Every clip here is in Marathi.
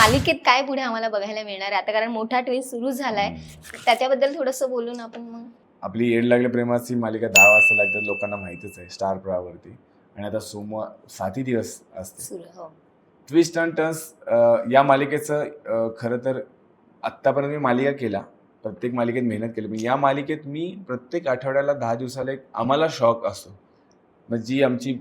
मालिकेत काय पुढे आम्हाला बघायला मिळणार आहे? आता कारण मोठा ट्विस्ट सुरू झालाय. त्याच्याबद्दल थोडंसं बोलून आपण मग. आपली येड लागले प्रेमाची मालिका दहा वाजता लागतात लोकांना माहितीच आहे स्टार प्रवाहावरती. आणि आता सोमवार सातही दिवस असते. सुरू हो. ट्विस्ट अँड टर्न्स या मालिकेचं अ, खरं तर आत्तापर्यंत मी मालिका केला. प्रत्येक मालिकेत मेहनत केली. पण या मालिकेत मी प्रत्येक आठवड्याला दहा दिवसाला एक आम्हाला शॉक असतो. मग जी आमची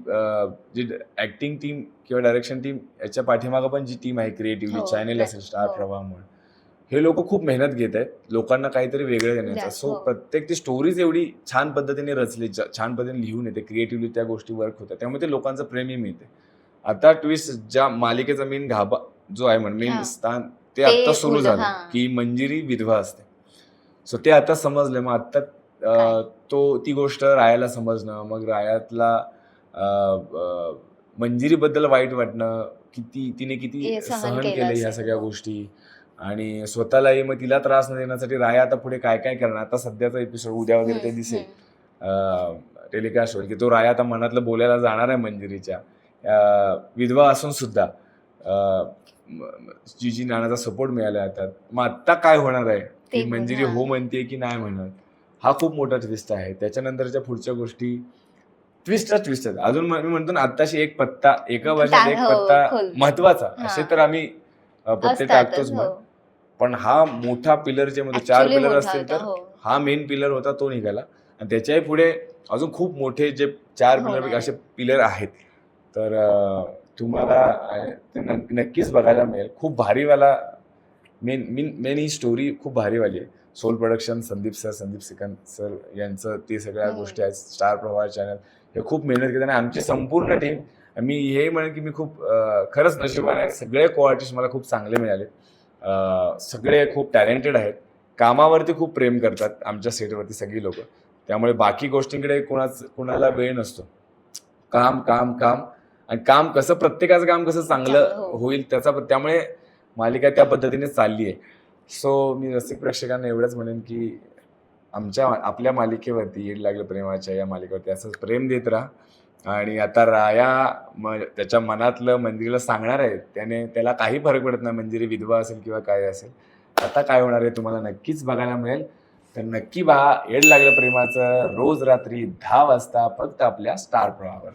जी ॲक्टिंग टीम किंवा डायरेक्शन टीम याच्या पाठीमागं पण जी टीम आहे क्रिएटिव्हली हो, चॅनेल right. असेल स्टार हो. प्रवाह म्हणून हे लोक खूप मेहनत घेत आहेत लोकांना काहीतरी वेगळं देण्याचं सो हो. प्रत्येक ती स्टोरीज एवढी छान पद्धतीने रचली छान पद्धतीने लिहून येते क्रिएटिव्हली त्या गोष्टी वर्क होतात त्यामुळे ते लोकांचं प्रेमही मिळते आता ट्विस्ट ज्या मालिकेचा मेन गाभा जो आहे म्हण मेन हा. स्थान ते आता सुरू झालं हा. की मंजिरी विधवा असते सो ते आता समजलं मग आता? तो ती गोष्ट रायाला समजणं मग रायातला मंजिरीबद्दल वाईट वाटणं किती तिने किती सहन केलं ह्या. सगळ्या गोष्टी. आणि स्वतःलाही मग तिला त्रास न देण्यासाठी राया आता पुढे काय काय करणार? आता सध्याचा एपिसोड उद्या वगैरे ते दिसेल. हम्म. टेलिकास्ट होईल की तो राया आता मनातलं बोलायला जाणार आहे मंजिरीच्या. विधवा असून सुद्धा म- जीजी नानाचा सपोर्ट मिळाला आता. मग आत्ता काय होणार आहे? ते की मंजिरी. हो म्हणते की नाही म्हणत? हा खूप मोठा ट्विस्ट आहे त्याच्यानंतरच्या पुढच्या गोष्टी ट्विस्टच ट्विस्ट आहेत अजून म- म्हणतो ना आत्ताशी एक पत्ता एका वर्षात एक हो, पत्ता. महत्त्वाचा. असे तर आम्ही पत्ते टाकतोच मग हो. पण हा मोठा पिलर जे म्हणजे चार पिलर असतील तर हो. हा मेन पिलर होता तो निघाला आणि त्याच्याही पुढे अजून खूप मोठे जे चार पिलर. असे पिलर आहेत तर तुम्हाला नक्कीच बघायला मिळेल खूप भारीवाला मेन मेन मेन ही स्टोरी खूप भारीवाली आहे. Soul production Sandeep sir Sandeep Sikand sir यांचं ते सगळ्या हम्म. गोष्टी आहेत. स्टार प्रवाह चॅनल हे खूप मेहनत घेतात आणि आमची संपूर्ण टीम मी हे म्हणेन की मी खूप खरंच नशिबाने. सगळे को आर्टिस्ट मला खूप चांगले मिळाले. सगळे खूप टॅलेंटेड आहेत. कामावरती खूप प्रेम करतात आमच्या सेटवरती सगळी लोक. त्यामुळे बाकी गोष्टींकडे कोणाच कोणाला वेळ नसतो. काम काम काम. आणि काम कसं प्रत्येकाचं काम कसं चांगलं चांगलं, हो. होईल त्याचा त्यामुळे मालिका त्या पद्धतीने चालली आहे. सो मी रसिक प्रेक्षकांना एवढंच म्हणेन की आमच्या आपल्या मालिकेवरती येड लागलं प्रेमाच्या या मालिकेवरती असंच प्रेम देत राहा. आणि आता राया म त्याच्या मनातलं मंदिरला सांगणार आहे त्याने त्याला काही फरक पडत नाही मंदिरी विधवा असेल किंवा काय असेल. आता काय होणार आहे तुम्हाला नक्कीच बघायला मिळेल. तर नक्की पहा येड लागलं प्रेमाचं रोज रात्री दहा वाजता फक्त आपल्या स्टार प्रवाहावर